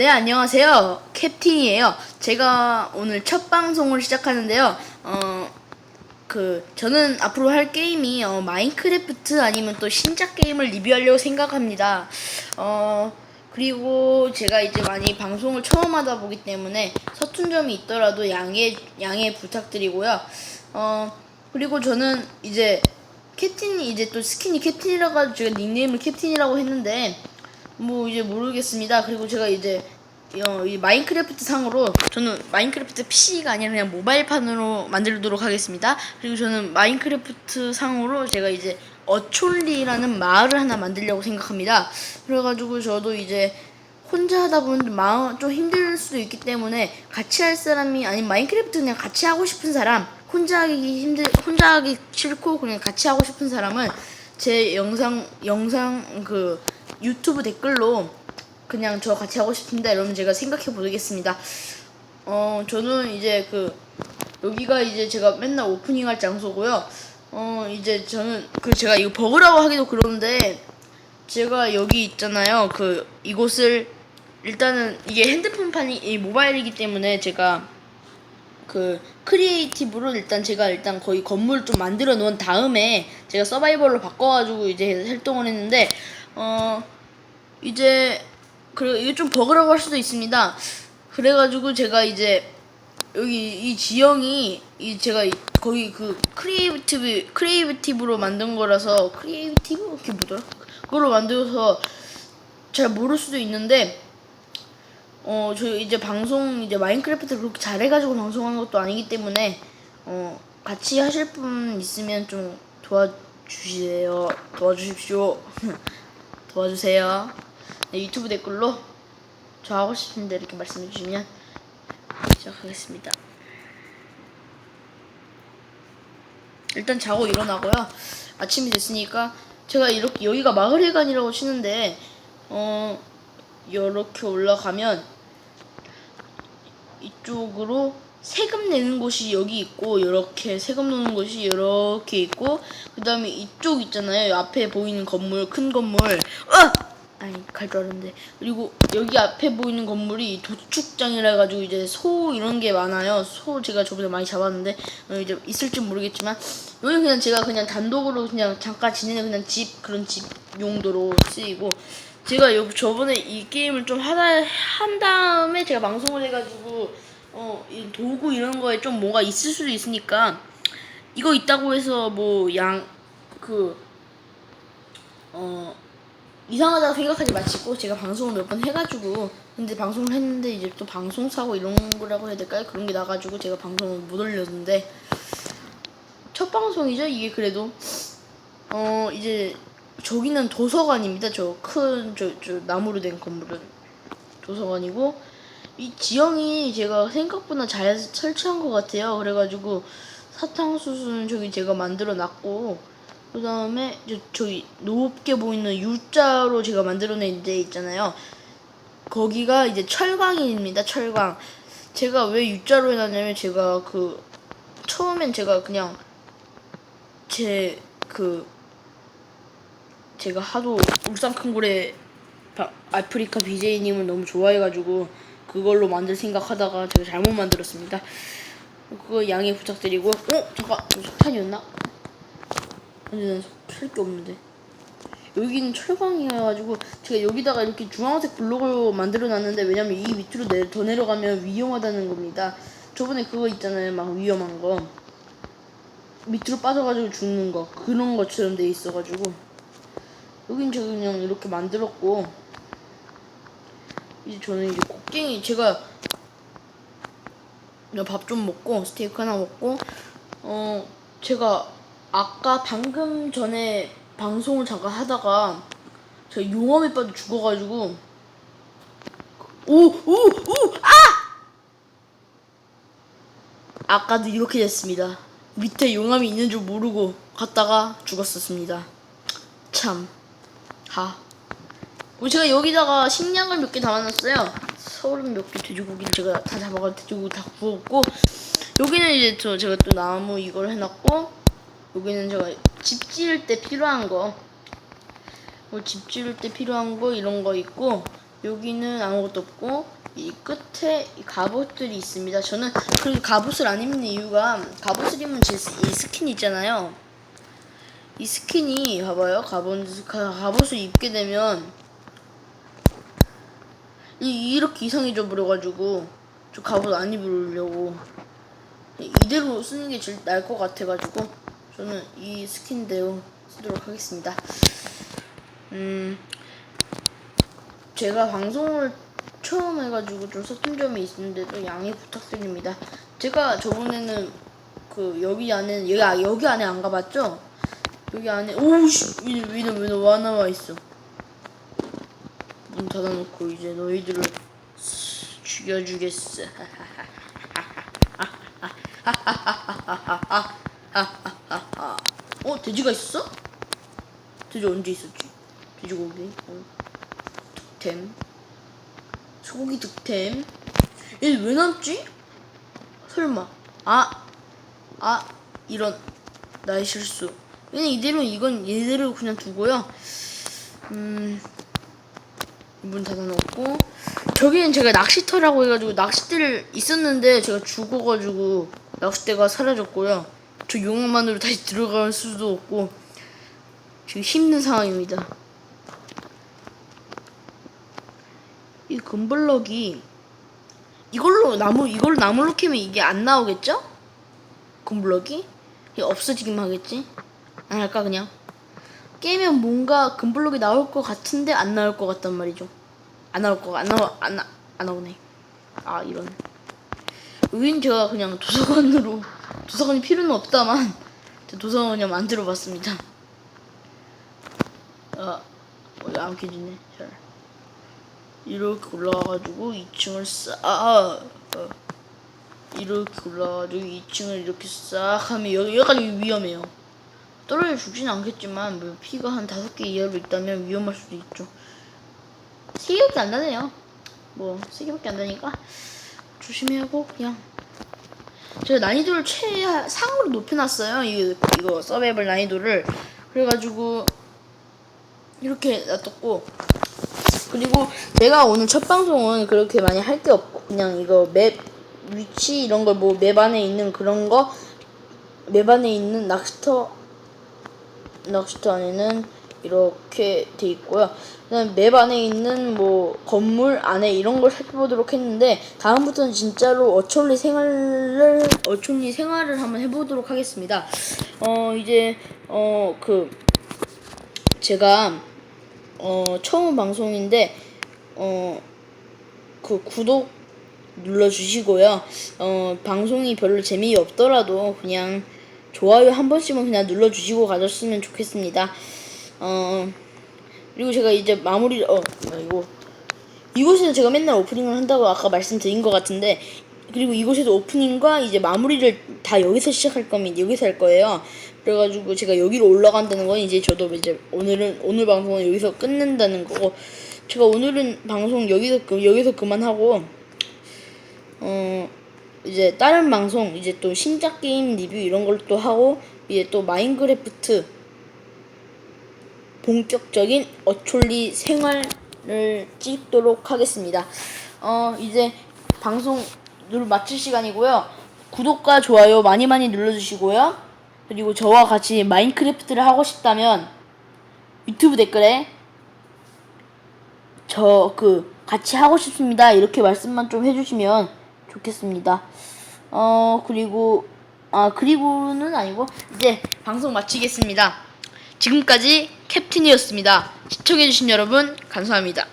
네, 안녕하세요. 캡틴이에요. 제가 오늘 첫 방송을 시작하는데요. 어, 그, 저는 앞으로 할 게임이, 어, 마인크래프트 아니면 또 신작 게임을 리뷰하려고 생각합니다. 어, 그리고 제가 이제 많이 방송을 처음 하다 보기 때문에 서툰 점이 있더라도 양해, 양해 부탁드리고요. 어, 그리고 저는 이제 캡틴이 이제 또 스킨이 캡틴이라 가지고 제가 닉네임을 캡틴이라고 했는데 뭐 이제 모르겠습니다. 그리고 제가 이제 어, 이 마인크래프트 상으로 저는 마인크래프트 PC가 아니라 그냥 모바일판으로 만들도록 하겠습니다. 그리고 저는 마인크래프트 상으로 제가 이제 어촐리라는 마을을 하나 만들려고 생각합니다. 그래가지고 저도 이제 혼자 하다 보면 좀 마음 좀 힘들 수도 있기 때문에 같이 할 사람이 아니 마인크래프트 그냥 같이 하고 싶은 사람 혼자 하기 힘들 혼자 하기 싫고 그냥 같이 하고 싶은 사람은 제 영상 영상 그 유튜브 댓글로 그냥 저 같이 하고 싶습니다. 이러면 제가 생각해 보겠습니다. 어 저는 이제 그 여기가 이제 제가 맨날 오프닝 할 장소고요. 어 이제 저는 그 제가 이거 버그라고 하기도 그런데 제가 여기 있잖아요. 그 이곳을 일단은 이게 핸드폰판이 이 모바일이기 때문에 제가 그 크리에이티브로 일단 제가 일단 거의 건물 좀 만들어 놓은 다음에 제가 서바이벌로 바꿔가지고 이제 활동을 했는데 어 이제 그리고 이게 좀 버그라고 할 수도 있습니다. 그래가지고 제가 이제 여기 이 지형이 이 제가 이- 거기 그 크리에이티브 크리에이티브로 만든 거라서 크리에이티브 그게 뭐더라? 그걸로 만들어서 잘 모를 수도 있는데 어 저 이제 방송 이제 마인크래프트 그렇게 잘해가지고 방송한 것도 아니기 때문에 어 같이 하실 분 있으면 좀 도와주세요 도와주십시오 도와주세요 네, 유튜브 댓글로 저 하고 싶은데 이렇게 말씀해 주시면 시작하겠습니다. 일단 자고 일어나고요. 아침이 됐으니까 제가 이렇게 여기가 마을회관이라고 치는데 어 이렇게 올라가면 이쪽으로 세금 내는 곳이 여기 있고 이렇게 세금 내는 곳이 이렇게 있고 그 다음에 이쪽 있잖아요. 앞에 보이는 건물 큰 건물. 어! 아니 갈 줄 알았는데. 그리고 여기 앞에 보이는 건물이 도축장이라 가지고 이제 소 이런 게 많아요. 소 제가 저번에 많이 잡았는데 어, 이제 있을지 모르겠지만 여기 그냥 제가 그냥 단독으로 그냥 잠깐 지내는 그냥 집 그런 집 용도로 쓰이고 제가 요 저번에 이 게임을 좀 하다 한 다음에 제가 방송을 해가지고 어 이 도구 이런 거에 좀 뭐가 있을 수도 있으니까 이거 있다고 해서 뭐 양 그 어 이상하다고 생각하지 마시고 제가 방송을 몇 번 해가지고 근데 방송을 했는데 이제 또 방송 사고 이런 거라고 해야 될까요? 그런 게 나가지고 제가 방송을 못 올렸는데 첫 방송이죠? 이게 그래도. 어 이제 저기는 도서관입니다. 저 큰저저 나무로 된 건물은 도서관이고 이 지형이 제가 생각보다 잘 설치한 것 같아요 그래가지고 사탕수수는 저기 제가 만들어 놨고 그 다음에 저기 높게 보이는 U자로 제가 만들어낸 데 있잖아요. 거기가 이제 철광입니다. 철광. 제가 왜 U자로 해놨냐면 제가 그 처음엔 제가 그냥 제 그 제가 하도 울산 큰고래 바- 아프리카 BJ님을 너무 좋아해가지고 그걸로 만들 생각하다가 제가 잘못 만들었습니다. 그거 양해 부탁드리고 어? 잠깐 석탄이었나? 근데 난 살게 없는데. 여기는 철광이어가지고 제가 여기다가 이렇게 주황색 블록을 만들어 놨는데 왜냐면 이 밑으로 내, 더 내려가면 위험하다는 겁니다. 저번에 그거 있잖아요. 막 위험한 거. 밑으로 빠져가지고 죽는 거. 그런 것처럼 돼 있어가지고. 여긴 제가 그냥 이렇게 만들었고 이제 저는 이제 곡괭이 제가 밥 좀 먹고 스테이크 하나 먹고 어 제가 아까 방금 전에 방송을 잠깐 하다가 제가 용암에 빠져 죽어가지고 오 오 오 아! 아까도 이렇게 됐습니다. 밑에 용암이 있는 줄 모르고 갔다가 죽었었습니다. 참 하. 어, 제가 여기다가 식량을 몇 개 담아놨어요. 서른 몇개 돼지고기를 제가 다 잡아가지고 돼지고기 다 구웠고 여기는 이제 저 제가 또 나무 이걸 해놨고 여기는 제가 집 지을 때 필요한 거. 뭐 집 지을 때 필요한 거 이런 거 있고 여기는 아무것도 없고 이 끝에 이 갑옷들이 있습니다. 저는 그 갑옷을 안 입는 이유가 갑옷을 입으면 제 스킨 있잖아요. 이 스킨이 봐봐요. 갑옷 가- 갑옷을 입게 되면 이 이렇게 이상해져 버려가지고 저 갑옷 안 입으려고 이대로 쓰는 게 제일 나을 것 같아가지고 저는 이 스킨대로 쓰도록 하겠습니다. 음. 제가 방송을 처음 해가지고 좀 서툰 점이 있는데도 양해 부탁드립니다. 제가 저번에는 그 여기 안에 여기 아, 여기 안에 안 가봤죠? 여기 안에 오우씨 위는 위는 위는 와 나와 있어. 문 닫아놓고 이제 너희들을 스- 죽여주겠어. 어 돼지가 있었어? 돼지 언제 있었지? 돼지고기. 어. 득템. 소고기 득템. 얘 왜 남지? 설마. 아. 아. 이런. 나의 실수. 그냥 이대로 이건 얘대로 그냥 두고요. 음. 문 닫아놓고. 저기는 제가 낚시터라고 해가지고 낚싯대를 있었는데 제가 죽어가지고 낚싯대가 사라졌고요. 저 용암만으로 다시 들어갈 수도 없고 지금 힘든 상황입니다. 이 금블럭이 이걸로 나무 이걸로 나무로 캐면 이게 안 나오겠죠? 금블럭이 이게 없어지기만 하겠지? 안 할까 그냥 깨면 뭔가 금블럭이 나올 것 같은데 안 나올 것 같단 말이죠. 안 나올 거 안 나와 안, 나, 안 나오네. 아 이런. 여긴 제가 그냥 도서관으로 도서관이 필요는 없다만 제 도서관 그냥 만들어 봤습니다. 아, 어, 안 켜지네. 잘. 이렇게 올라가가지고 2층을 싹 어, 이렇게 올라가가지고 2층을 이렇게 싹 하면 여기 여기까지 위험해요. 떨어져 죽진 않겠지만 뭐 피가 한 다섯 개 이하로 있다면 위험할 수도 있죠. 세 개밖에 안 나네요. 뭐 세 개밖에 안 나니까 조심해야 하고 그냥 제가 난이도를 최상으로 높여놨어요. 이거 이거 서바이벌 난이도를 그래가지고 이렇게 놔뒀고 그리고 제가 오늘 첫 방송은 그렇게 많이 할 게 없고 그냥 이거 맵 위치 이런 걸 뭐 맵 안에 있는 그런 거맵 안에 있는 낚시터 낚시터 안에는 이렇게 돼 있고요. 그다음 맵 안에 있는 뭐 건물 안에 이런 걸 살펴보도록 했는데 다음부터는 진짜로 어촌리 생활을 어촌리 생활을 한번 해보도록 하겠습니다. 어 이제 어 그 제가 어 처음 방송인데 어 그 구독 눌러주시고요. 어 방송이 별로 재미없더라도 그냥 좋아요 한 번씩은 그냥 눌러주시고 가셨으면 좋겠습니다. 어 그리고 제가 이제 마무리 어 이거 이곳에서 제가 맨날 오프닝을 한다고 아까 말씀드린 것 같은데 그리고 이곳에서 오프닝과 이제 마무리를 다 여기서 시작할 겁니다. 여기서 할 거예요. 그래가지고 제가 여기로 올라간다는 건 이제 저도 이제 오늘은 오늘 방송은 여기서 끝낸다는 거고 제가 오늘은 방송 여기서 그- 여기서 그만하고 어 이제 다른 방송 이제 또 신작 게임 리뷰 이런 걸 또 하고 이제 또 마인크래프트 본격적인 어촌리 생활을 찍도록 하겠습니다. 어, 이제 방송 늘 마칠 시간이고요. 구독과 좋아요 많이 많이 눌러주시고요. 그리고 저와 같이 마인크래프트를 하고 싶다면 유튜브 댓글에 저 그 같이 하고 싶습니다. 이렇게 말씀만 좀 해주시면 좋겠습니다. 어, 그리고, 아, 그리고는 아니고, 이제 방송 마치겠습니다. 지금까지 캡틴이었습니다. 시청해주신 여러분, 감사합니다.